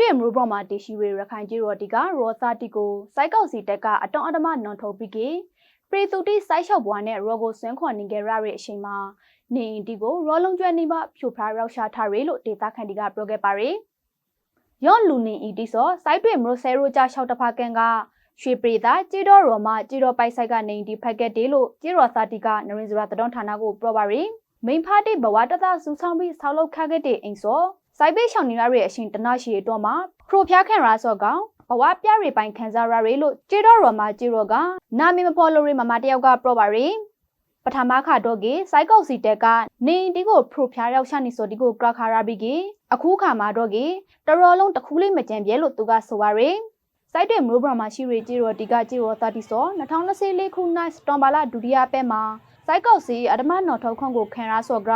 တွေ့မူပေါ်မှာတရှိရရခိုင်ကြီးရော်တီကရောစာတီကိုစိုက်ကောက်စီတက်ကအတောင်အဓမ္မနွန်ထုတ်ပြီးကပရီသူတီစိုက်လျှောက်ဘွားနဲ့ရောကိုဆွန်းခွန်နေကြရတဲ့အချိန်မှာနေအင်တီကိုရောလုံးကျွဲနေမှဖြူဖားရောက်ရှာထားရလို့ဒေတာခန်တီကပြောခဲ့ပါရယ်ယော့လူနေအီတီဆိုစိုက်တွေ့မလို့ဆဲရိုကြလျှောက်တဖာကန်ကရွှေပရိသာကြေတော်ရော်မကြေတော်ပိုက်ဆိုင်ကနေဒီဖက်ကက်တေလို့ကြေတော်စာတီကနရင်စရာတတော်ဌာနကိုပြောပါရယ်မိန်ဖားတိဘဝတသစူဆောင်ပြီးဆောက်လုပ်ခခဲ့တဲ့အိမ်စော စိုက်ပေးရှောင်နေရတဲ့အရှင်တနရှိတော့မှာခရိုဖျားခံရာစောကောင်ဘဝပြရိပိုင်ခံစားရရလို့ကြေတော်ရော်မကြေတော်ကနာမည်မဖော်လို့ရမမတယောက်ကပြောပါရယ်ပထမခါတော့ကေစိုက်ကောက်စီတက်ကနေဒီကိုဖရိုဖျားရောက်ချနေစောဒီကိုကရခါရပြီးကေအခုခါမှာတော့ကေတရော်လုံးတစ်ခုလေးမကြံပြဲလို့သူကဆိုပါရယ်စိုက်တဲ့မရိုးဘရမှာရှိရကြေရော်ဒီကကြေရော်တာတီစော2024ခုနှစ်စတွန်ဘာလာဒုတိယပဲမှာစိုက်ကောက်စီအဒမနော်ထောက်ခွန်ကိုခံရဆော့ဂ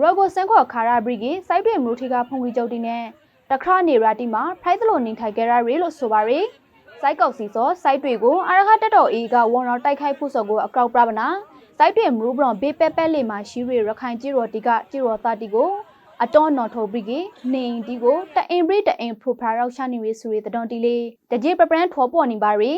ရောင်းရောဂိုစန်ခေါ်ခါရာဘရီကစိုက်တဲ့မရိုးထေကဖုန်ကြီးကျုပ်တီနဲ့တခရနေရာတီမှာဖိုက်သလိုနေထိုင်ကြရရေလို့ဆိုပါရယ်စိုက်ကောက်စီစောစိုက်တွေကိုအရခတက်တော်အေးကဝန်တော်တိုက်ခိုက်ဖို့စောကိုအကောက်ပြပနာစိုက်တွေမရူဘရွန်ဘေးပဲပဲလေးမှာရှိရရခိုင်ကြီးရော်တီကကြီးရော်တာတီကိုအတော်နော်ထိုဘရီကနေတီကိုတအင်ဘရီတအင်ပရိုဖာရောက်ချနေရဆိုရတဲ့တော်တီလေးတကြေပပရန်ထောပေါ်နေပါရီ